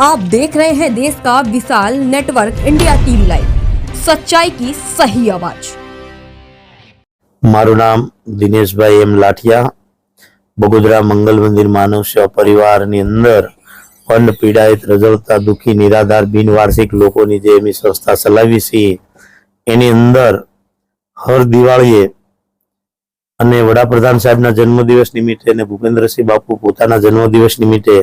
आप देख रहे हैं देश का विशाल नेटवर्क इंडिया टीवी लाइव सच्चाई की सही आवाज મારું નામ દિનેશભાઈ એમ લાઠિયા બગોદરા મંગલ મંદિર માનવ સેવા પરિવારની અંદર અન્ન પીડાયત રજવતા દુઃખી નિરાધાર બિનવાર્ષિક લોકોની જે એમની સંસ્થા ચલાવી છે એની અંદર હર દિવાળીએ અને વડાપ્રધાન સાહેબના જન્મદિવસ નિમિત્તે અને ભૂપેન્દ્રસિંહ બાપુ પોતાના જન્મદિવસ નિમિત્તે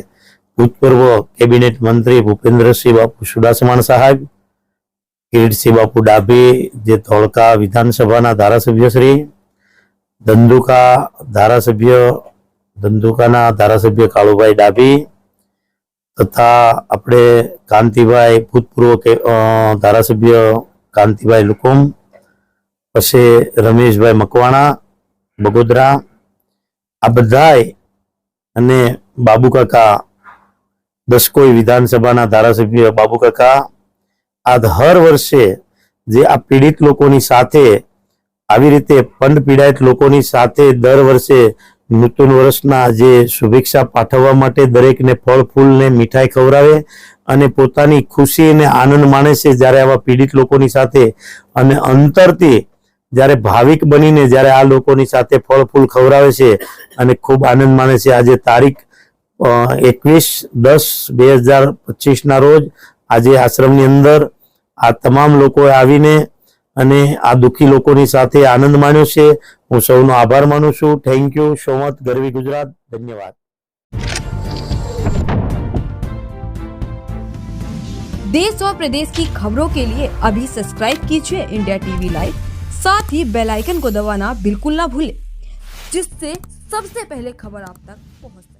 ભૂતપૂર્વ કેબિનેટ મંત્રી ભૂપેન્દ્રસિંહ બાપુ સુડાસમાણ સાહેબ કિરીટસિંહ બાપુ ડાભી, જે ધોળકા વિધાનસભાના ધારાસભ્ય શ્રી ધંધુકા ધારાસભ્ય, ધંધુકાના ધારાસભ્ય કાળુભાઈ ડાભી તથા આપણે કાંતિભાઈ ભૂતપૂર્વ કે ધારાસભ્ય કાંતિભાઈ લુકુમ, પછી રમેશભાઈ મકવાણા, બગોદરા, આ બધાય અને બાબુ કાકા દસકોઈ વિધાનસભાના ધારાસભ્ય બાબુ કાકા આ હર વર્ષે જે આ પીડિત લોકોની સાથે, આવી રીતે પંડ પીડાયત લોકોની સાથે દર વર્ષે નૂતન વર્ષના જે શુભેચ્છા પાઠવવા માટે દરેકને ફળ, ફૂલને મીઠાઈ ખવડાવે અને પોતાની ખુશી અને આનંદ માણે છે જ્યારે આવા પીડિત લોકોની સાથે અને અંતરથી જ્યારે ભાવિક બનીને જ્યારે આ લોકોની સાથે ફળ, ફૂલ ખવડાવે છે અને ખૂબ આનંદ માણે છે. આજે તારીખ એકવીસ દસ બે હજાર પચીસના રોજ આજે આશ્રમની અંદર આ તમામ લોકોએ આવીને અને આ દુઃખી લોકોની સાથે આનંદ માણ્યો છે હું સૌનો આભાર માનું છું thank you so much Garvi Gujarat ધન્યવાદ देश और प्रदेश की खबरों के लिए अभी सब्सक्राइब कीजिए इंडिया टीवी लाइव साथ ही बेल आइकन को दबाना बिल्कुल ना भूलें जिससे सबसे पहले खबर आप तक पहुंच सके